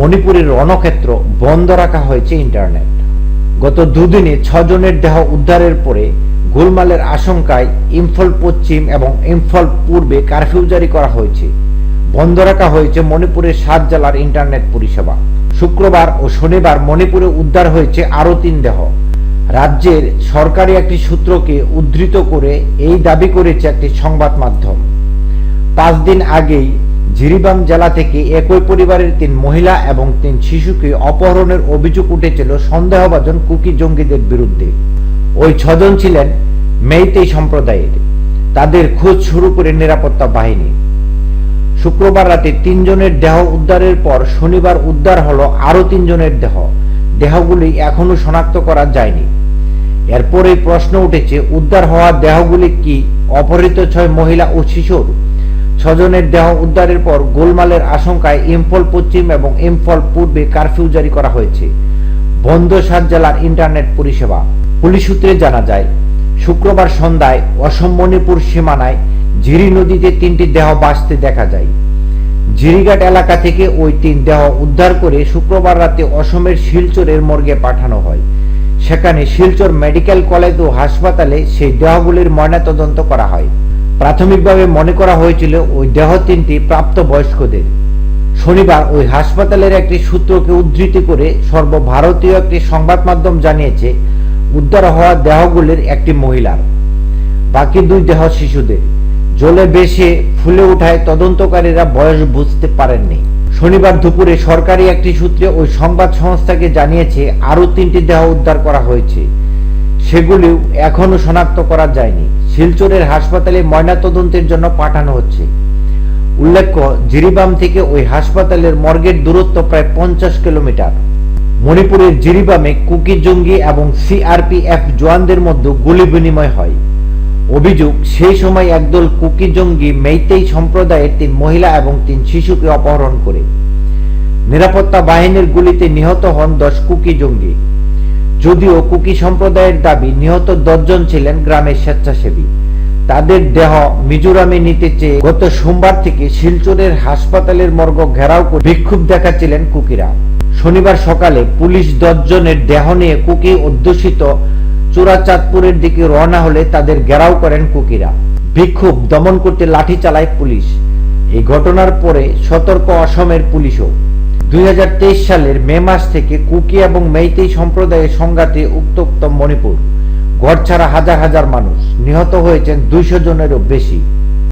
মণিপুরের রণক্ষেত্র বন্ধ রাখা হয়েছে ইন্টারনেট। গত দুদিনে ছজনের দেহ উদ্ধারের পরে গোলমালের আশঙ্কায় ইম্ফল পশ্চিম এবং ইম্ফল পূর্বে কারফিউ জারি করা হয়েছে। বন্ধ রাখা হয়েছে মণিপুরের সাত জেলার ইন্টারনেট পরিষেবা। শুক্রবার ও শনিবার মণিপুরে উদ্ধার হয়েছে আরও তিন দেহ। রাজ্যের সরকারি একটি সূত্রকে উদ্ধৃত করে এই দাবি করেছে একটি সংবাদ মাধ্যম। পাঁচ দিন আগেই জিরিবাম জেলা থেকে একই পরিবারের তিন মহিলা এবং তিন শিশুকে অপহরণের অভিযোগ উঠেছিল সন্দেহভাজন কুকি জঙ্গিদের বিরুদ্ধে। ওই ছজন ছিলেন মেইতেই সম্প্রদায়ের। তাদের খোঁজ শুরু করে নিরাপত্তা বাহিনী। শুক্রবার রাতে তিনজনের দেহ উদ্ধারের পর শনিবার উদ্ধার হলো আরও তিনজনের দেহ। দেহগুলি এখনও শনাক্ত করা যায়নি। এরপরেই প্রশ্ন উঠেছে, উদ্ধার হওয়া দেহগুলি কি অপহৃত ছয় মহিলা ও শিশুর? ছজনের দেহ উদ্ধারের পর গোলমালের আশঙ্কায় ইম্ফল পশ্চিম এবং ইম্ফল পূর্বে কারফিউ জারি করা হয়েছে। বন্ধ সাত জেলার ইন্টারনেট পরিষেবা। পুলিশ সূত্রে জানা যায়, শুক্রবার সন্ধ্যায় অসম মণিপুর সীমানায় ঝিরি নদীতে তিনটি দেহ বাঁচতে দেখা যায়। ঝিরিঘাট এলাকা থেকে ওই তিন দেহ উদ্ধার করে শুক্রবার রাতে অসমের শিলচরের মর্গে পাঠানো হয়। সেখানে শিলচর মেডিকেল কলেজ ও হাসপাতালে সেই দেহগুলির ময়নাতদন্ত করা হয়। প্রাথমিকভাবে মনে করা হয়েছিল ওই দেহ তিনটি প্রাপ্ত বয়স্কদের শনিবার ওই হাসপাতালের একটি সূত্রকে উদ্ধৃতি করে সর্বভারতীয় একটি সংবাদ মাধ্যম জানিয়েছে, উদ্ধার হওয়া দেহগুলির একটি মহিলার। বাকি দুই দেহ শিশুদের। জলে বেশে ফুলে ওঠায় তদন্তকারীরা বয়স বুঝতে পারেননি। শনিবার দুপুরে সরকারি একটি সূত্রে ওই সংবাদ সংস্থাকে জানিয়েছে, আরও তিনটি দেহ উদ্ধার করা হয়েছে। সেগুলিও এখনও শনাক্ত করা যায়নি। শিলচরের হাসপাতালে ময়নাতদন্তের জন্য পাঠানো হচ্ছে। উল্লেখ্য, জিরিবাম থেকে ওই হাসপাতালের মর্গের দূরত্ব প্রায় পঞ্চাশ কিলোমিটার। মণিপুরের জিরিবামে কুকি জঙ্গি এবং সিআরপিএফ জওয়ানদের মধ্যে গুলি বিনিময় হয়। অভিযোগ, সেই সময় একদল কুকি জঙ্গি মেইতেই সম্প্রদায়ের তিন মহিলা এবং তিন শিশুকে অপহরণ করে। নিরাপত্তা বাহিনীর গুলিতে নিহত হন দশ কুকি জঙ্গি। যদিও কুকি সম্প্রদায়ের দাবি, নিহত দশজন ছিলেন গ্রামের স্বেচ্ছাসেবী। তাদের দেহ মিজোরামে নিতে চেয়ে গত সোমবার থেকে শিলচরের হাসপাতালের মর্গ ঘেরাও করে বিক্ষোভ দেখাচ্ছিলেন কুকিরা। শনিবার সকালে পুলিশ দশজনের দেহ নিয়ে কুকি অধ্যুষিত চূড়াচাঁদপুরের দিকে রওনা হলে তাদের ঘেরাও করেন কুকিরা। বিক্ষোভ দমন করতে লাঠি চালায় পুলিশ। এই ঘটনার পরে সতর্ক অসমের পুলিশও। দুই হাজার তেইশ সালের মে মাস থেকে কুকি এবং মেইতেই সম্প্রদায়ের সংঘাতে উত্তপ্ত মণিপুর। ঘর ছাড়া হাজার হাজার মানুষ নিহত হয়েছেন দুইশো জনেরও বেশি।